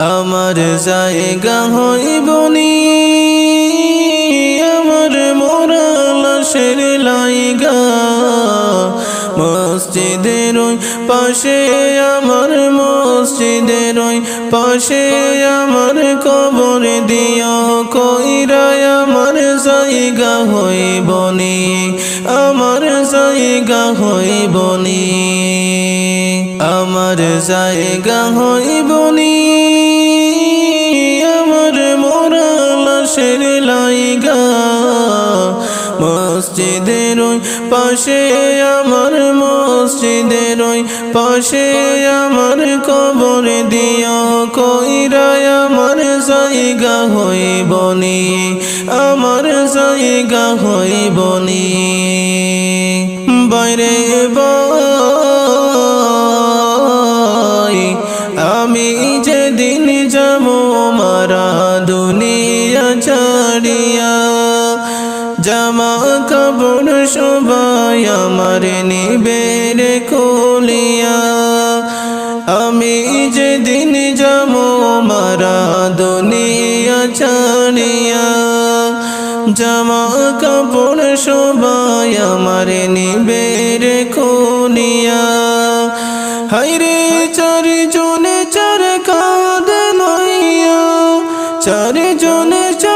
আমার জায়গা হইবনি আমার মোরা লাশের লাইগা। মসজিদের ওই পাশে, আমার মসজিদের ওই পাশে, আমার কবর দিও কইরায় আমার জায়গা হইবনি আমার জায়গা হইবনি আমার জায়গা হইবনি লাশের লাইগা, মসজিদের ওই পাশে আমার মসজিদের ওই পাশে আমার কবর দিও কইরায় আমার জায়গা হইবনি আমার জায়গা হইবনি বাইরে বাই আমি যেদিন যাব মারা দুনিয়া জামা কাপড় সবাই আমার নিবের কলিয়া আমি যেদিন যাব মারা দুনিয়া ছাড়িয়া। জামা কাপড় সবাই আমার নিবের কলিয়া হাইরে চার জনে চার কাঁদে লইয়া চার জনে চার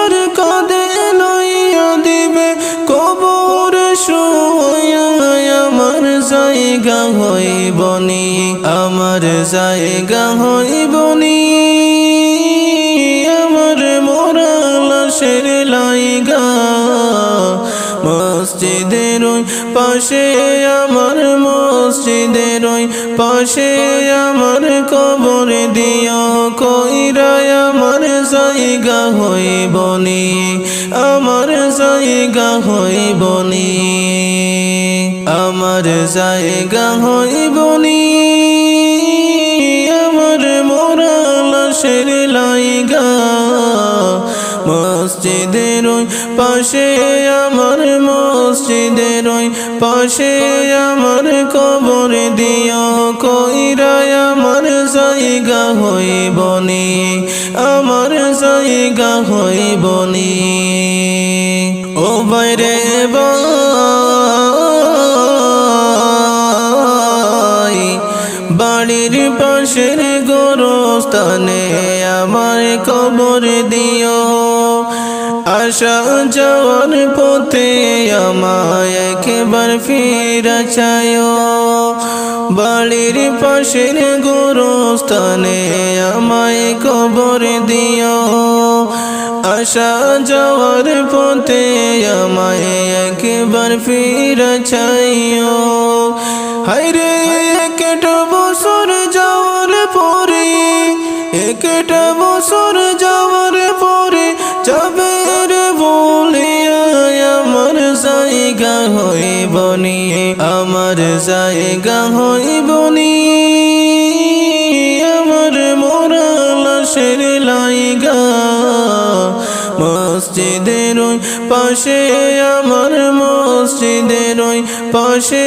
জায়গা হইবনি আমার জায়গা হইবনি আমার মোরা লাশের লাইগা, মসজিদের পাশে, আমার মসজিদের পাশে, আমার কবর দিও কইরায় আমার জায়গা হইবনি আমার জায়গা হইবনি আমার জায়গা হইবনি আমার মোরা লাশের লাইগা। মসজিদের ওই পাশে, আমার মসজিদের ওই পাশে, আমার কবর দিও কইরায় আমার জায়গা হইবনি আমার জায়গা হইবনি ও বাইরে পাশের গোরস্থানে আমার কবর দিও। আশা যাওয়ার পথে আমায় একবার ফিরা চায় বাড়ির পাশের গোরস্থানে আমায় কবর দিও। আশা যাওয়ার পথে আমায় একবার ফিরা চাইও। হাইরে একটা একটা বছর যাওয়ার পরে যাবে রে বলিয়া আমার জায়গা হইবনি আমার জায়গা বনি। আমার মোরা লাশের মসজিদের ওই পাশে আমার মসজিদের ওই পাশে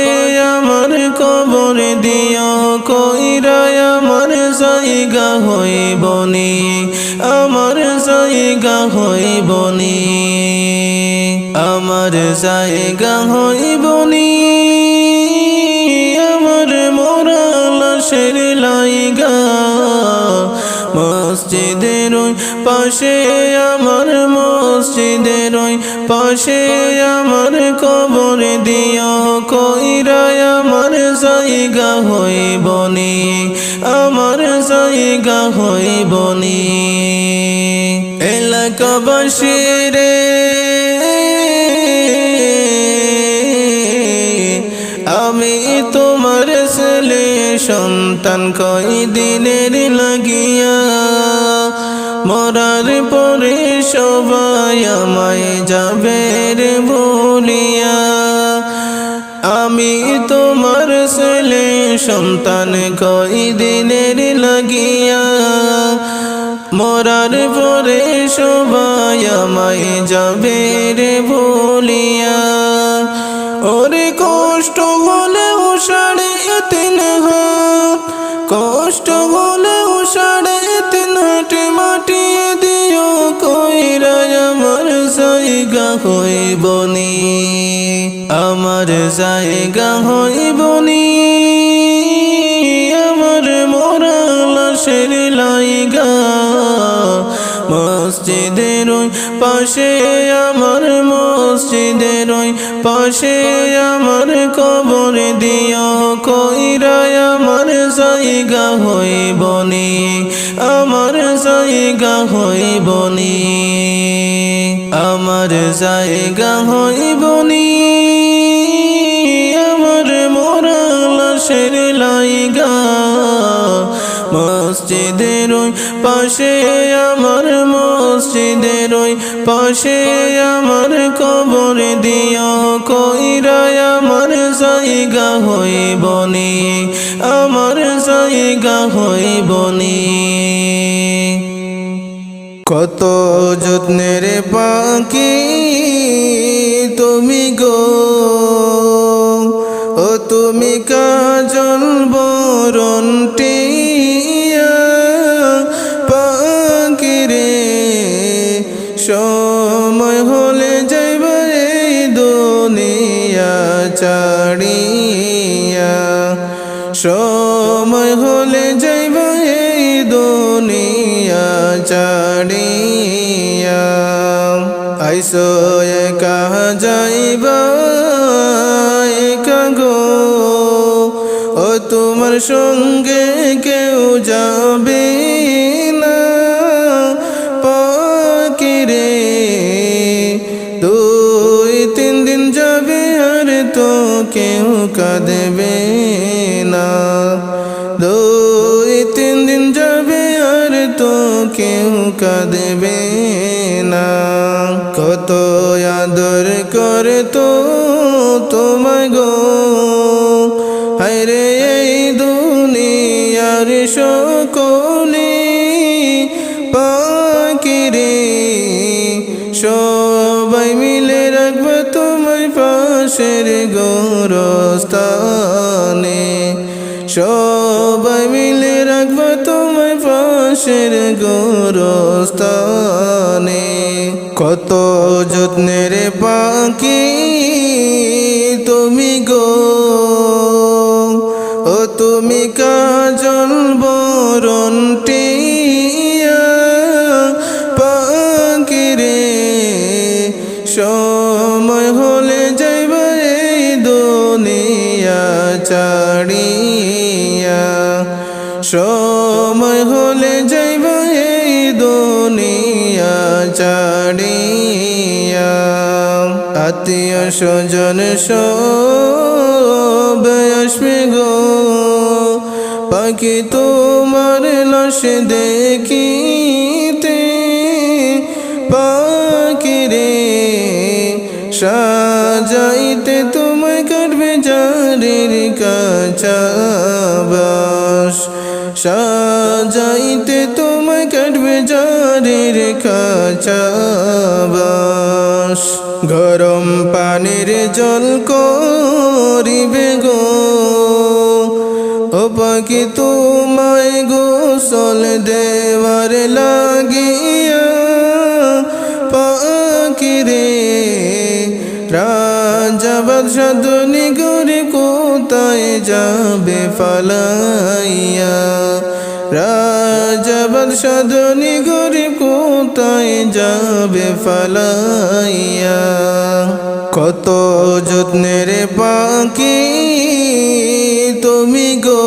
আমার কবর দিও কইরায় আমার জায়গা হইবনি আমার জায়গা হইবনি আমার জায়গা হইবনি আমার মোরা লাশের লাইগা মসজিদের ওই পাশে আমার, মসজিদের ওই পাশে আমার কবর দিও কইরায় আমার জায়গা হইবনি আমার জায়গা হইবনি এলাকাবাসী রে, আমি তোমার ছেলে, সন্তান কই দিনের লাগিয়া মরার পরে সবাই আমায় যাবে রে বলিয়া, আমি তোমার ছেলে, সন্তান কই দিনের লাগিয়া, মরার পরে সবাই আমায় যাবে রে বলিয়া। জায়গা হইবনি আমার জায়গা হইবনি আমার মোরা লাশের লাইগা, মসজিদের পাশে, আমার মসজিদের পাশে, আমার কবর দিও কইরা আমার জায়গা হইবনি আমার জায়গা হইবনি আমার জায়গা হইবনি আমার মোরা লাশের লাইগা। মসজিদের ওই পাশে, আমার মসজিদের ওই পাশে, আমার কবর দিও কইরা আমার জায়গা হইবনি আমার জায়গা হইবনি কত যত্নের পাখি তুমি গো? ও তুমি কাজল বরন্টিয়া পাখি রে। সময় হলে যাইব এই দুনিয়া চাড়িয়া। সময় আইসো একা যাইব গো ও তোমার সঙ্গে কেউ যাবে কত আদর করে তো তোমায় গো। হায়রে এই দুনিয়ার সকলে পাখিরে, সবাই মিলে রাখবে তোমায় পাশের গোরস্থানে। সবাই মিলে রাখবে তোমায় পাশের গোরস্থানে। কত যত্নের পাখি তুমি গো? ও তুমি কাজল বরন্টিয়া পাখিরে সময় হলে যাইব এই দুনিয়া চাড়িয়া। সময় চাড়িয়া আত্মীয় স্বজন সব গো। পাখি তোমার লাশ দেখিতে, পাখি রে, সাজাইতে তোমায় কাটবে জারির কাছাবাস সাজাইতে তোমায় কাটবে জারির কাছাবাস গরম পানির জল করিবে গো। ও তোমায় গোসল দেওয়ার লাগিয়া পাখি রে। রাজা বাদশাহ ধনী করে কোথায় যাবে ফালাইয়া রাজা সদনি করে কোথায় যাবে ফালাইয়া? কত যত্নের পাখি তুমি গো?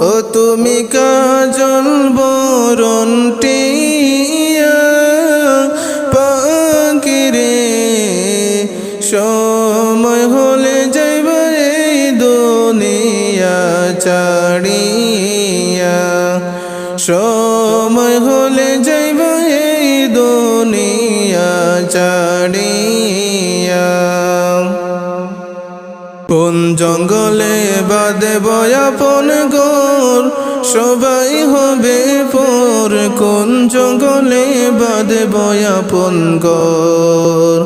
ও তুমি কাজল বরন্টিয়া কোন জঙ্গলে বাদে বয়াপন গোর সবাই হবে পর কোন জঙ্গলে বাদে বয়াপন গোর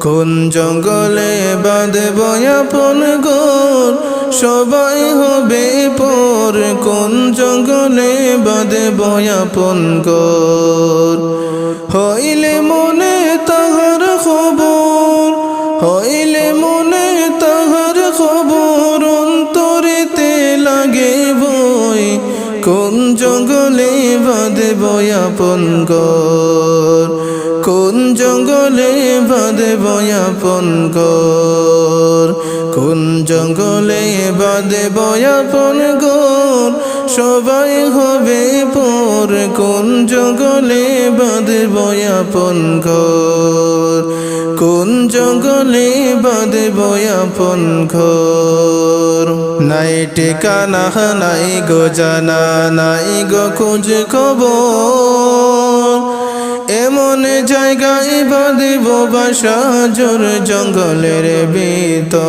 কোন জঙ্গলে বাদে বয়াপন গোর সবাই হবে পর কোন জঙ্গলে বাদে বয়াপন কর হইলে মনে কোন জঙ্গলে বাদে বয়াপন কর কোন জঙ্গলে বাদে বয়াপন কর কোন জঙ্গলে বাদে বয়াপন কর সবাই হবে পর। কোন জঙ্গলে বাদে বয়াপন কর কোন জঙ্গলে বাদে বয়াপন কর নাই টেকানা নাই গো জানা নাই গো খোঁজ খবর। এমন জায়গায় বাঁধিব বাসা জোর জঙ্গলের ভিতর।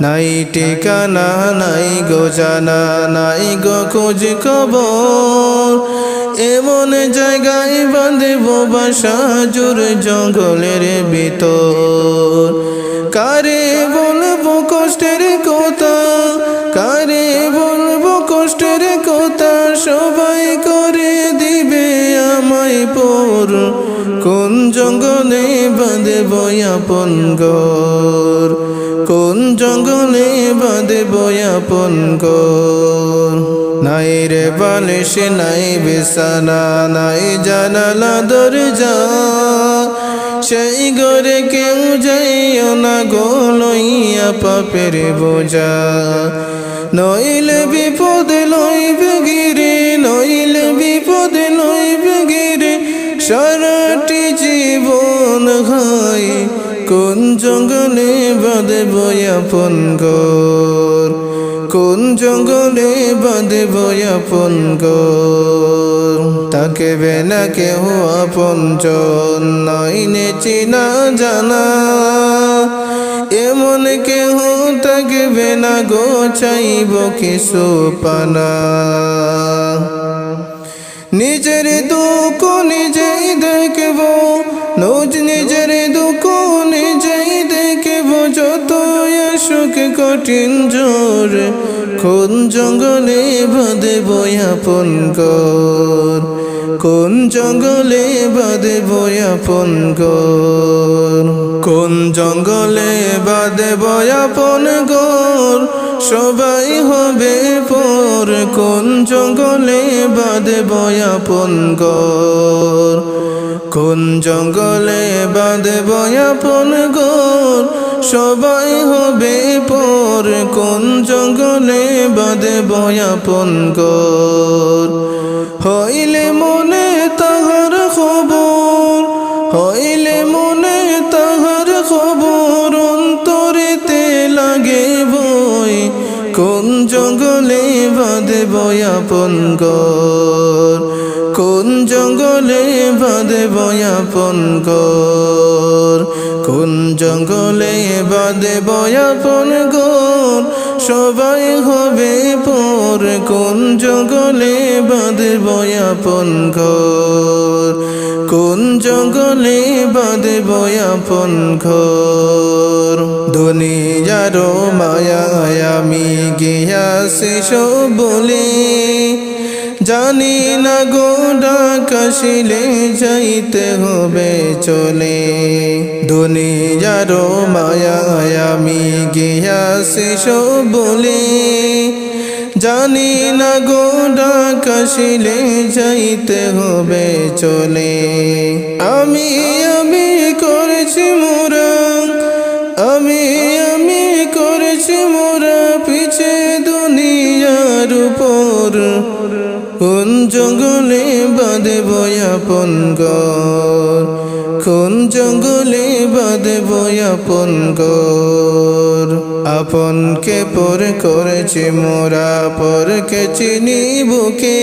নাই ঠিকানা, নাই গো জানা নাই গো খোঁজ খবর। এমন জায়গায় বাঁধিব বাসা জোর জঙ্গলের ভিতর। কারে বলব কষ্টের কথা? কারে বলব কষ্টের কথা? সবাই করে দিবে আমায় পর। কোন জঙ্গলে বাঁধে বয়াপন গর কোন জঙ্গলে বাঁধে বয়াপন গর নাই রে বালিশ, নাই বিছানা, নাই জানালা, দরজা। সেই ঘরে কেউ যাইও না গো, লইয়া পাপের বোঝা। নইলে বিপদে লইবে গিরে, নইলে বিপদে লইবে গিরে, সারাটি জীবন হাই কোন জঙ্গলে বাদে বয়াপন গর কোন জঙ্গলে বাদে বয়াপন গর তাকে বেনা কেহ আপন জন? নইনে চিনা জানা। এমন কেহ থাকবে না গো? চাইব কিছু পানা। নিজের দুঃখ নিজেই দেখব। নোজ নিজের কঠিন জোর, কোন জঙ্গলে বাদে বয়াপন কর? কোন জঙ্গলে বাদে বয়াপন কর? কোন জঙ্গলে বাদে বয়াপন কর? সবাই হবে পর। কোন জঙ্গলে বাদে বয়াপন কর? কোন জঙ্গলে বাদে বয়াপন কর? সবাই হবে পর কোন জঙ্গলে বাদে বয়াপন কর হইলে মনে তাহার খবর, হইলে মনে তাহার খবর, অন্তরেতে লাগে বই কোন জঙ্গলে বাদে বয়াপন কর কোন জঙ্গলে বাদে বয়াপন কর কোন জঙ্গলে বাদে বয়াপন কর সবাই হবে পর কোন জঙ্গলে বাদে বয়াপন ঘর? কোন জঙ্গলে বাদে বয়াপন কর দুনিয়ারো মায়া, আমি গিয়াছি সব বলে জানি না গোডা কাশিলে যাইতে হবে চলে। দুনিয়ারো মায়া আমি গিয়াছি বলে। জানি না গোডা কাশিলে যাইতে হবে চলে। আমি আমি করেছি জঙ্গলে বাদে বয়াপন গর কোন জঙ্গলে বাদে বয়াপন গর আপনকে পর করেছি মোরা, পরকে চিনি বুকে।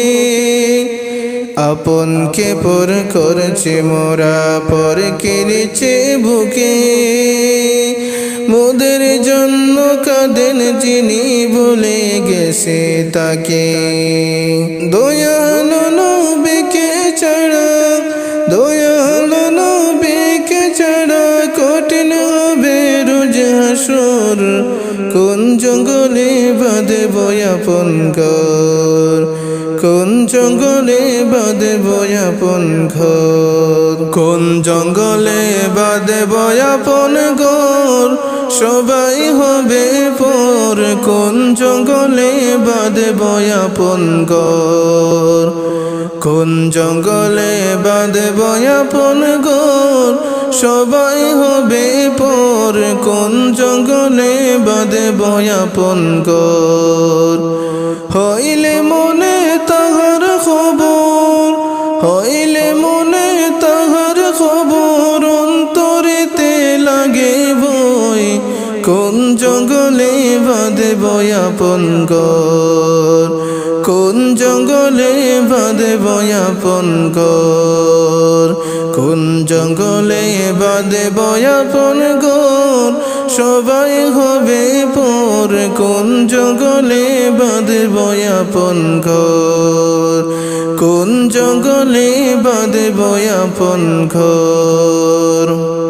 আপনকে পর করেছি মোরা পর নিচে বুকে। কাঁদেন যিনি বলে গেছে তাকে। দয়াল নবীকে ছাড়া, দয়াল নবীকে ছাড়া কঠিন হবে রোজ হাসর। আপন ঘর? কোন জঙ্গলে বাঁধব আপন ঘর? কোন জঙ্গলে বাঁধব আপন ঘর? সবাই হবে পর কোন জঙ্গলে বাঁধব আপন ঘর? কোন জঙ্গলে বাঁধব আপন ঘর? সবাই হবে পর কোন জঙ্গলে বাঁধব আপন ঘর? হইলে মনে কোন জঙ্গলে বাঁধব আপন ঘর? কোন জঙ্গলে বাঁধব আপন ঘর? কোন জঙ্গলে বাঁধব আপন ঘর? সবাই হবে পর। কোন জঙ্গলে বাঁধব আপন ঘর? কোন জঙ্গলে বাঁধব আপন ঘর?